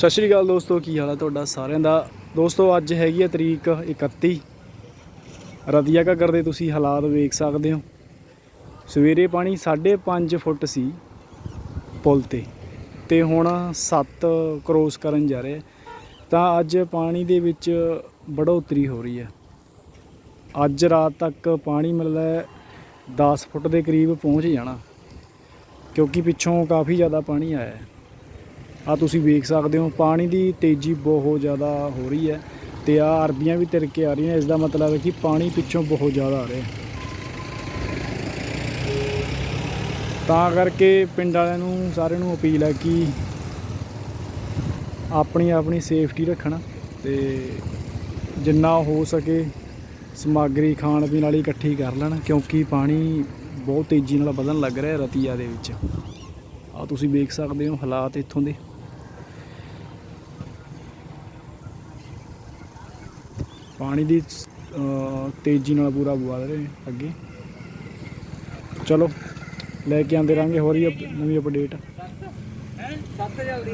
ਸਤਿ ਸ਼੍ਰੀ ਅਕਾਲ ਦੋਸਤੋ, ਕੀ ਹਾਲ ਹੈ ਤੁਹਾਡਾ ਸਾਰਿਆਂ ਦਾ? ਦੋਸਤੋ, ਅੱਜ ਹੈਗੀ ਹੈ ਤਰੀਕ 31 ਰਤੀਆ ਘੱਗਰ ਦੇ ਤੁਸੀਂ ਹਾਲਾਤ ਵੇਖ ਸਕਦੇ ਹੋ। ਸਵੇਰੇ ਪਾਣੀ 5.5 ਫੁੱਟ ਸੀ ਪੁਲ ਤੇ ਤੇ ਹੁਣ 7 ਕ੍ਰੋਸ ਕਰਨ ਜਾ ਰਿਹਾ ਤਾਂ ਅੱਜ ਪਾਣੀ ਦੇ ਵਿੱਚ ਬੜੋਤਰੀ ਹੋ ਰਹੀ ਹੈ ਅੱਜ ਰਾਤ ਤੱਕ ਪਾਣੀ ਮਤਲਬ ਹੈ 10 ਫੁੱਟ ਦੇ ਕਰੀਬ ਪਹੁੰਚ ਜਾਣਾ, ਕਿਉਂਕਿ ਪਿੱਛੋਂ ਕਾਫੀ ਜ਼ਿਆਦਾ ਪਾਣੀ ਆਇਆ ਹੈ। ਆ ਤੁਸੀਂ ਵੇਖ ਸਕਦੇ ਹੋ, ਪਾਣੀ ਦੀ ਤੇਜ਼ੀ ਬਹੁਤ ਜ਼ਿਆਦਾ ਹੋ ਰਹੀ ਹੈ ਤੇ ਆ ਅਰਬੀਆਂ ਵੀ ਤਿਰ ਕੇ ਆ ਰਹੀਆਂ, ਇਸ ਦਾ ਮਤਲਬ ਹੈ ਕਿ ਪਾਣੀ ਪਿੱਛੋਂ ਬਹੁਤ ਜ਼ਿਆਦਾ ਆ ਰਿਹਾ ਹੈ। ਤਾਂ ਕਰਕੇ ਪਿੰਡ ਵਾਲਿਆਂ ਨੂੰ, ਸਾਰਿਆਂ ਨੂੰ ਅਪੀਲ ਹੈ ਕਿ ਆਪਣੀ ਆਪਣੀ ਸੇਫਟੀ ਰੱਖਣ ਤੇ ਜਿੰਨਾ ਹੋ ਸਕੇ ਸਮੱਗਰੀ ਖਾਣ ਪੀਣ ਵਾਲੀ ਇਕੱਠੀ ਕਰ ਲੈਣ, ਕਿਉਂਕਿ ਪਾਣੀ ਬਹੁਤ ਤੇਜ਼ੀ ਨਾਲ ਵਧਣ ਲੱਗ ਰਿਹਾ ਰਤੀਆ ਦੇ ਵਿੱਚ। ਆ ਤੁਸੀਂ ਵੇਖ ਸਕਦੇ ਹੋ ਹਾਲਾਤ ਇੱਥੋਂ ਦੇ। ਪਾਣੀ ਦੀ ਤੇਜ਼ੀ ਨਾਲ ਪੂਰਾ ਵਧ ਰਹੇ ਅੱਗੇ। ਚਲੋ, ਲੈ ਕੇ ਆਂਦੇ ਰਾਂਗੇ ਹੋਰ ਹੀ ਨਵੀਂ ਅਪਡੇਟ ਸੱਤ ਜਲਦੀ